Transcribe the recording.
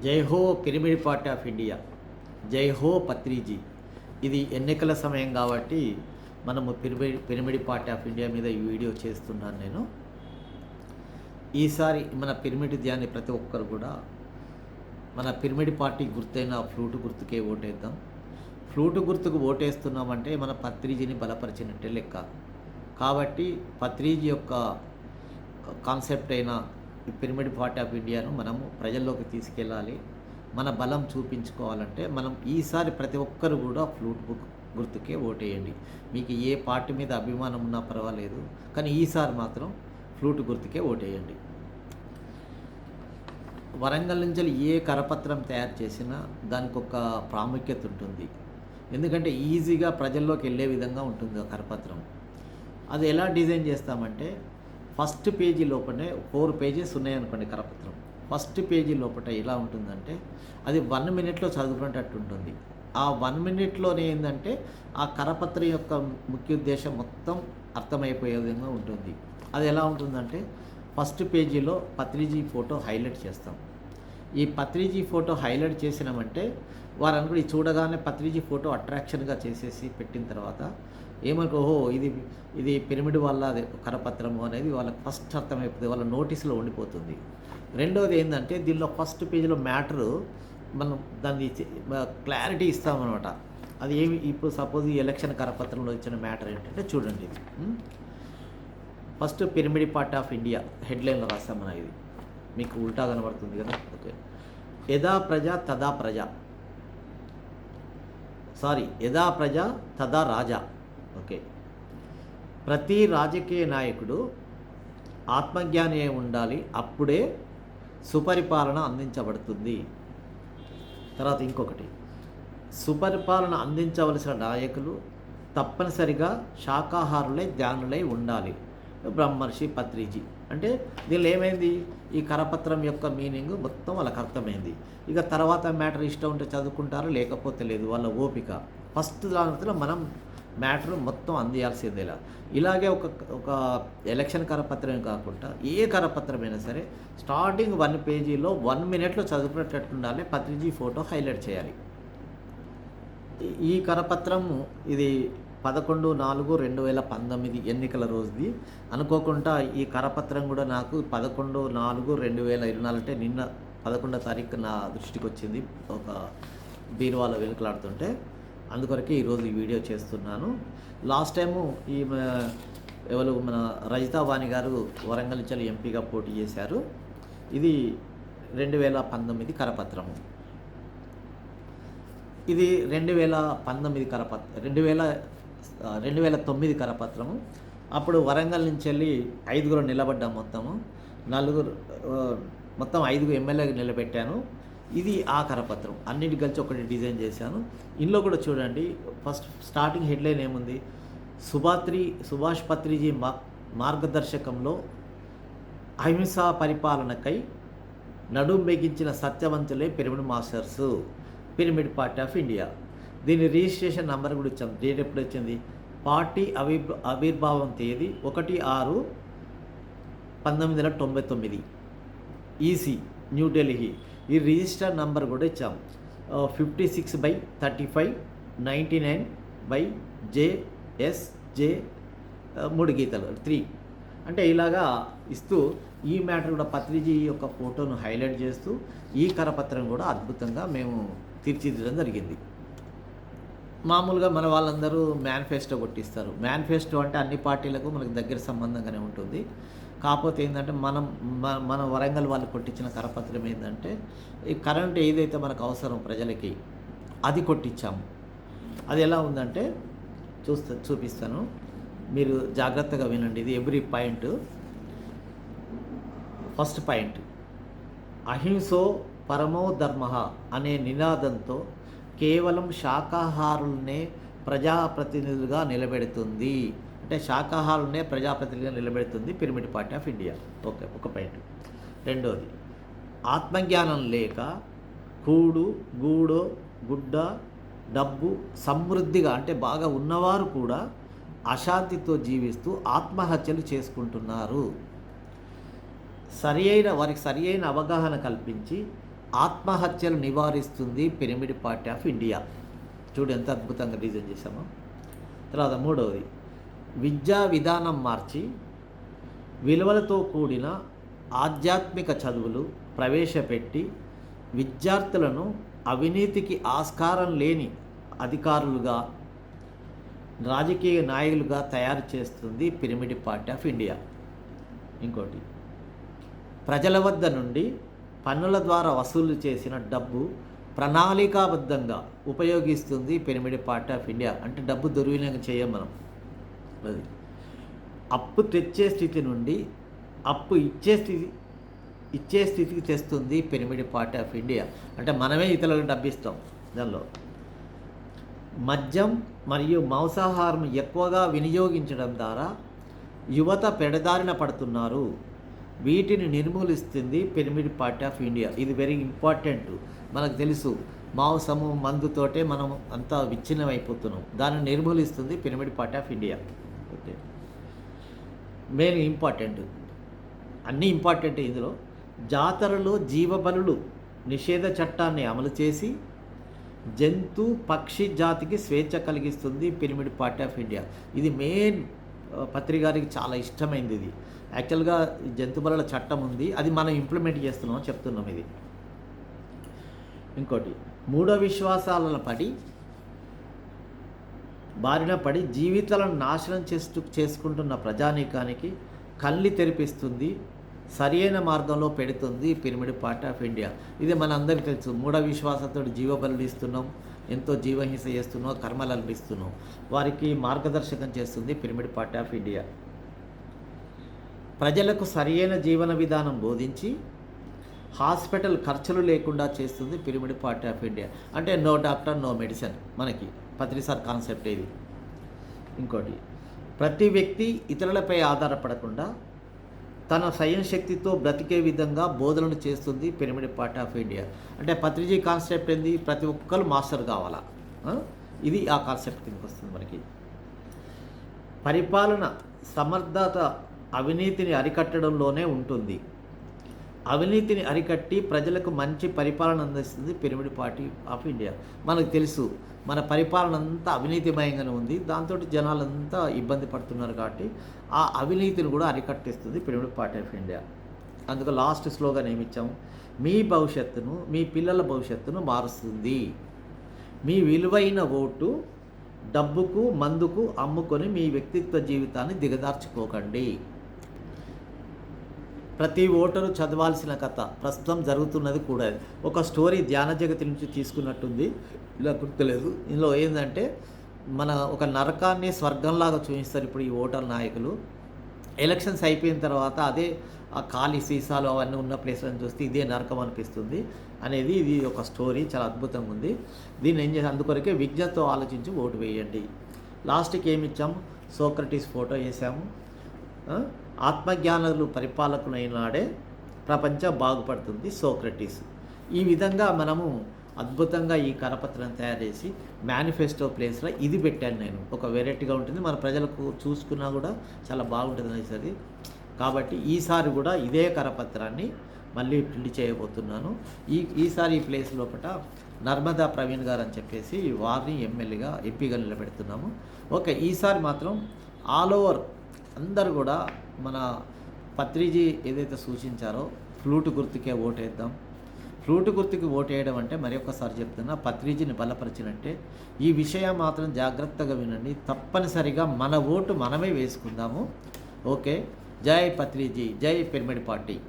జై హో pyramid party of India. జై హో పత్రిజీ. ఇది ఎన్నికల సమయం కాబట్టి మనము pyramid pyramid party of India మీద ఈ వీడియో చేస్తున్నాను నేను. ఈసారి మన పిరమిడ్ ధ్యాన్ని ప్రతి ఒక్కరు కూడా మన పిరమిడ్ పార్టీ గుర్తైన ఫ్లూట్ గుర్తుకే ఓటేద్దాం. ఫ్లూటు గుర్తుకు ఓటేస్తున్నామంటే మన పత్రిజీని బలపరిచినట్టే లెక్క. కాబట్టి పత్రిజీ యొక్క కాన్సెప్ట్ అయిన ఈ పిరమిడ్ పార్టీ ఆఫ్ ఇండియాను మనము ప్రజల్లోకి తీసుకెళ్ళాలి. మన బలం చూపించుకోవాలంటే మనం ఈసారి ప్రతి ఒక్కరు కూడా ఫ్లూట్ బుక్ గుర్తుకే ఓటేయండి. మీకు ఏ పార్టీ మీద అభిమానం ఉన్నా పర్వాలేదు కానీ ఈసారి మాత్రం ఫ్లూట్ గుర్తుకే ఓటేయండి. వరంగల్ నుంచి ఏ కరపత్రం తయారు చేసినా దానికి ఒక ప్రాముఖ్యత ఉంటుంది. ఎందుకంటే ఈజీగా ప్రజల్లోకి వెళ్ళే విధంగా ఉంటుంది ఆ కరపత్రం. అది ఎలా డిజైన్ చేస్తామంటే ఫస్ట్ పేజీ లోపలనే ఫోర్ పేజెస్ ఉన్నాయనుకోండి కరపత్రం. ఫస్ట్ పేజీ లోపల ఎలా ఉంటుందంటే అది వన్ మినిట్లో చదువుకునేటట్టు ఉంటుంది. ఆ వన్ మినిట్లోనే ఏంటంటే ఆ కరపత్రం యొక్క ముఖ్య ఉద్దేశం మొత్తం అర్థమైపోయే విధంగా ఉంటుంది. అది ఎలా ఉంటుందంటే ఫస్ట్ పేజీలో పత్రిజీ ఫోటో హైలైట్ చేస్తాం. ఈ పత్రిజీ ఫోటో హైలైట్ చేసినామంటే వారు అనుకుని చూడగానే పత్రిజీ ఫోటో అట్రాక్షన్గా చేసేసి పెట్టిన తర్వాత ఏమనుకో ఓహో ఇది ఇది పిరమిడ్ వల్ల అది కరపత్రము అనేది వాళ్ళకి ఫస్ట్ అర్థమైపోతుంది వాళ్ళ నోటీసులో ఉండిపోతుంది. రెండవది ఏంటంటే దీనిలో ఫస్ట్ పేజీలో మ్యాటరు మనం దాన్ని క్లారిటీ ఇస్తామన్నమాట. అది ఏమి ఇప్పుడు సపోజ్ ఈ ఎలక్షన్ కరపత్రంలో ఇచ్చిన మ్యాటర్ ఏంటంటే చూడండి ఇది. First pyramid part of India హెడ్లైన్లో రాస్తాం మనం ఇది. మీకు ఉల్టా కనబడుతుంది కదా? ఓకే. యథా ప్రజ తదా ప్రజ. సారీ యథా ప్రజ తదా రాజా. ఓకే. ప్రతి రాజకీయ నాయకుడు ఆత్మజ్ఞాని ఉండాలి అప్పుడే సుపరిపాలన అందించబడుతుంది. తర్వాత ఇంకొకటి సుపరిపాలన అందించవలసిన నాయకులు తప్పనిసరిగా శాకాహారులై ధ్యానులై ఉండాలి. బ్రహ్మర్షి పత్రిజీ. అంటే దీనిలో ఏమైంది? ఈ కరపత్రం యొక్క మీనింగ్ మొత్తం వాళ్ళకి అర్థమైంది. ఇక తర్వాత మ్యాటర్ ఇష్టం ఉంటే చదువుకుంటారు? లేకపోతే లేదు. వాళ్ళ ఓపిక. ఫస్ట్ దాంట్లో మనం మ్యాటర్ మొత్తం అందియాల్సిందేలా. ఇలాగే ఒక ఒక ఎలక్షన్ కరపత్రమే కాకుండా ఏ కరపత్రమైనా సరే స్టార్టింగ్ వన్ పేజీలో వన్ మినిట్లో చదువుకునేటట్టు ఉండాలి పత్రిజీ ఫోటో హైలైట్ చేయాలి. ఈ- కరపత్రము కరపత్రం ఇది పదకొండు నాలుగు రెండు వేల పంతొమ్మిది ఎన్నికల రోజుది. అనుకోకుండా ఈ కరపత్రం కూడా నాకు పదకొండు నాలుగు రెండు వేల ఇరవై నాలుగు అంటే నిన్న పదకొండో తారీఖు నా దృష్టికి వచ్చింది ఒక బీరువాలో వెనుకలాడుతుంటే అందుకొరకే ఈరోజు ఈ వీడియో చేస్తున్నాను. లాస్ట్ టైము ఈ ఎవరు మన రజితా వాణి గారు వరంగల్ నుంచి ఎంపీగా పోటీ చేశారు. ఇది రెండు వేల పంతొమ్మిది కరపత్రము ఇది రెండు వేల పంతొమ్మిది కరపత్ర రెండు వేల రెండు వేల తొమ్మిది కరపత్రము అప్పుడు వరంగల్ నుంచి వెళ్ళి ఐదుగురు నిలబడ్డాం మొత్తము. నలుగురు మొత్తం ఐదుగురు ఎమ్మెల్యే నిలబెట్టాను. ఇది ఆ కరపత్రం. అన్నిటి కలిసి ఒకటి డిజైన్ చేశాను. ఇందులో కూడా చూడండి ఫస్ట్ స్టార్టింగ్ హెడ్లైన్ ఏముంది? సుభాత్రి సుభాష్ పత్రిజీ మా మార్గదర్శకంలో అహింసా పరిపాలనకై నడుం బిగించిన సత్యవంతులే pyramid masters pyramid party of India. దీని రిజిస్ట్రేషన్ నంబర్ కూడా ఇచ్చాం. డేట్ ఎప్పుడు వచ్చింది? పార్టీ అవి ఆవిర్భావం తేదీ ఒకటి ఆరు పంతొమ్మిది వందల తొంభై తొమ్మిది. ఈసీ న్యూఢిల్లీ ఈ రిజిస్టర్ నంబర్ కూడా ఇచ్చాము. Fifty six by thirty five ninety nine by JSJ మూడు గీతలు త్రీ అంటే ఇలాగా ఇస్తూ ఈ మ్యాటర్ కూడా పత్రిజీ యొక్క ఫోటోను హైలైట్ చేస్తూ ఈ కరపత్రం కూడా అద్భుతంగా మేము తీర్చిదిద్దడం జరిగింది. మామూలుగా మన వాళ్ళందరూ మేనిఫెస్టో కొట్టిస్తారు. మేనిఫెస్టో అంటే అన్ని పార్టీలకు మనకు దగ్గర సంబంధంగానే ఉంటుంది. కాకపోతే ఏంటంటే మనం మన వరంగల్ వాళ్ళు కొట్టించిన కరపత్రం ఏంటంటే ఈ కరెంట్ ఏదైతే మనకు అవసరం ప్రజలకి అది కొట్టించాము. అది ఎలా ఉందంటే చూస్తా చూపిస్తాను. మీరు జాగ్రత్తగా వినండి. ఇది ఎవ్రీ పాయింట్. First point. అహింసో పరమో ధర్మ అనే నినాదంతో కేవలం శాకాహారులనే ప్రజాప్రతినిధులుగా నిలబెడుతుంది. అంటే శాకాహారులనే ప్రజాప్రతినిధిగా నిలబెడుతుంది pyramid party of India. Okay ఒక పాయింట్. రెండోది ఆత్మజ్ఞానం లేక కూడు గూడో గుడ్డ డబ్బు సమృద్ధిగా అంటే బాగా ఉన్నవారు కూడా అశాంతితో జీవిస్తూ ఆత్మహత్యలు చేసుకుంటున్నారు. సరి అయిన వారికి సరి అయిన అవగాహన కల్పించి ఆత్మహత్యలు నివారిస్తుంది పిరమిడ్ పార్టీ ఆఫ్ ఇండియా. చూడు ఎంత అద్భుతంగా డిజైన్ చేశామో. తర్వాత మూడవది విద్యా విధానం మార్చి విలువలతో కూడిన ఆధ్యాత్మిక చదువులు ప్రవేశపెట్టి విద్యార్థులను అవినీతికి ఆస్కారం లేని అధికారులుగా రాజకీయ నాయకులుగా తయారు చేస్తుంది పిరమిడ్ పార్టీ ఆఫ్ ఇండియా. ఇంకోటి ప్రజల వద్ద నుండి పన్నుల ద్వారా వసూలు చేసిన డబ్బు ప్రణాళికాబద్ధంగా ఉపయోగిస్తుంది పిరమిడ్ పార్టీ ఆఫ్ ఇండియా. అంటే డబ్బు దుర్వినియోగం చేయం మనం. అది. అప్పు తెచ్చే స్థితి నుండి అప్పు ఇచ్చే స్థితి ఇచ్చే స్థితికి తెస్తుంది పిరమిడ్ పార్ట్ ఆఫ్ ఇండియా అంటే మనమే ఇతరులకు డబ్బిస్తాం దానిలో. మద్యం మరియు మాంసాహారం ఎక్కువగా వినియోగించడం ద్వారా యువత పెడదారిన పడుతున్నారు. వీటిని నిర్మూలిస్తుంది పిరమిడ్ పార్ట్ ఆఫ్ ఇండియా ఇది వెరీ ఇంపార్టెంట్ మనకు తెలుసు మాంసము మందుతోటే మనం అంతా విచ్ఛిన్నం అయిపోతున్నాం దాన్ని నిర్మూలిస్తుంది pyramid part of India main important. అన్నీ ఇంపార్టెంట్ ఇందులో. జాతరలో జీవబలులు నిషేధ చట్టాన్ని అమలు చేసి జంతు పక్షి జాతికి స్వేచ్ఛ కలిగిస్తుంది పిరమిడ్ పార్టీ ఆఫ్ ఇండియా. ఇది మెయిన్ పత్రిక గారికి చాలా ఇష్టమైంది ఇది. యాక్చువల్గా ఈ జంతు చట్టం ఉంది. అది మనం ఇంప్లిమెంట్ చేస్తున్నాం చెప్తున్నాం ఇది. ఇంకోటి మూడో విశ్వాసాలను పడి బారిన పడి జీవితాలను నాశనం చేస్తూ చేసుకుంటున్న ప్రజానీకానికి కళ్ళి తెరిపిస్తుంది సరియైన మార్గంలో పెడుతుంది పిరమిడ్ పార్ట్ ఆఫ్ ఇండియా. ఇది మన అందరికీ తెలుసు. మూఢ విశ్వాసంతో జీవబలు ఇస్తున్నాం ఎంతో జీవహింస చేస్తున్నాం కర్మలు అనిపిస్తున్నాం వారికి మార్గదర్శకం చేస్తుంది పిరమిడ్ పార్ట్ ఆఫ్ ఇండియా. ప్రజలకు సరియైన జీవన విధానం బోధించి హాస్పిటల్ ఖర్చులు లేకుండా చేస్తుంది పిరమిడ్ పార్ట్ ఆఫ్ ఇండియా. అంటే నో డాక్టర్ నో మెడిసిన్ మనకి. పత్రిసార్ కాన్సెప్ట్ ఇది ఇంకోటి ప్రతి వ్యక్తి ఇతరులపై ఆధారపడకుండా తన స్వయం శక్తితో బ్రతికే విధంగా బోధనలు చేస్తుంది పిరమిడ్ పార్ట్ ఆఫ్ ఇండియా. అంటే పత్రిజీ కాన్సెప్ట్ ఏంది? ప్రతి ఒక్కరు మాస్టర్ కావాలా? ఇది ఆ కాన్సెప్ట్ కిందకి వస్తుంది మనకి. పరిపాలన సమర్థత అవినీతిని అరికట్టడంలోనే ఉంటుంది. అవినీతిని అరికట్టి ప్రజలకు మంచి పరిపాలన అందిస్తుంది పిరమిడ్ పార్టీ ఆఫ్ ఇండియా. మనకు తెలుసు మన పరిపాలన అంతా అవినీతిమయంగానే ఉంది. దాంతో జనాలంతా ఇబ్బంది పడుతున్నారు కాబట్టి ఆ అవినీతిని కూడా అరికట్టిస్తుంది పిరమిడ్ పార్టీ ఆఫ్ ఇండియా. అందుకు లాస్ట్ స్లోగన్ ఏమి ఇచ్చాము మీ భవిష్యత్తును మీ పిల్లల భవిష్యత్తును మారుస్తుంది. మీ విలువైన ఓటు డబ్బుకు మందుకు అమ్ముకొని మీ వ్యక్తిత్వ జీవితాన్ని దిగదార్చుకోకండి. ప్రతి ఓటరు చదవాల్సిన కథ. ప్రస్తుతం జరుగుతున్నది కూడా. ఒక స్టోరీ ధ్యాన జగతి నుంచి తీసుకున్నట్టుంది. ఇలా గుర్తులేదు. ఇందులో ఏంటంటే మన ఒక నరకాన్ని స్వర్గంలాగా చూపిస్తారు ఇప్పుడు ఈ ఓటర్ నాయకులు. ఎలక్షన్స్ అయిపోయిన తర్వాత అదే ఆ ఖాళీ సీసాలు అవన్నీ ఉన్న ప్లేస్లను చూస్తే ఇదే నరకం అనిపిస్తుంది అనేది ఇది ఒక స్టోరీ. చాలా అద్భుతంగా ఉంది. దీన్ని ఏం చేసి అందుకొరకే విజ్ఞతతో ఆలోచించి ఓటు వేయండి. లాస్ట్కి ఏమి ఇచ్చాము సోక్రటీస్ ఫోటో వేసాము? ఆత్మజ్ఞానులు పరిపాలకునైనాడే ప్రపంచం బాగుపడుతుంది సోక్రటీస్. ఈ విధంగా మనము అద్భుతంగా ఈ కరపత్రం తయారు చేసి మేనిఫెస్టో ప్లేస్లో ఇది పెట్టాను నేను. ఒక వెరైటీగా ఉంటుంది. మన ప్రజలకు చూసుకున్నా కూడా చాలా బాగుంటుంది అనేసరి కాబట్టి ఈసారి కూడా ఇదే కరపత్రాన్ని మళ్ళీ ప్రింట్ చేయబోతున్నాను. ఈ ఈసారి ఈ ప్లేస్ లోపల నర్మదా ప్రవీణ్ గారు అని చెప్పేసి వారిని ఎమ్మెల్యేగా ఎంపీగా నిలబెడుతున్నాము. ఓకే ఈసారి మాత్రం ఆల్ ఓవర్ అందరు కూడా మన పత్రిజీ ఏదైతే సూచించారో ఫ్లూట్ గుర్తుకే ఓటేద్దాం. ఫ్లూట్ గుర్తుకి ఓటేయడం అంటే మరి ఒక్కసారి చెప్తున్నా పత్రిజీని బలపరిచినట్టే ఈ విషయం మాత్రం జాగ్రత్తగా వినండి. తప్పనిసరిగా మన ఓటు మనమే వేసుకుందాము. ఓకే? జై పత్రిజీ జై పిరమిడ్ పార్టీ.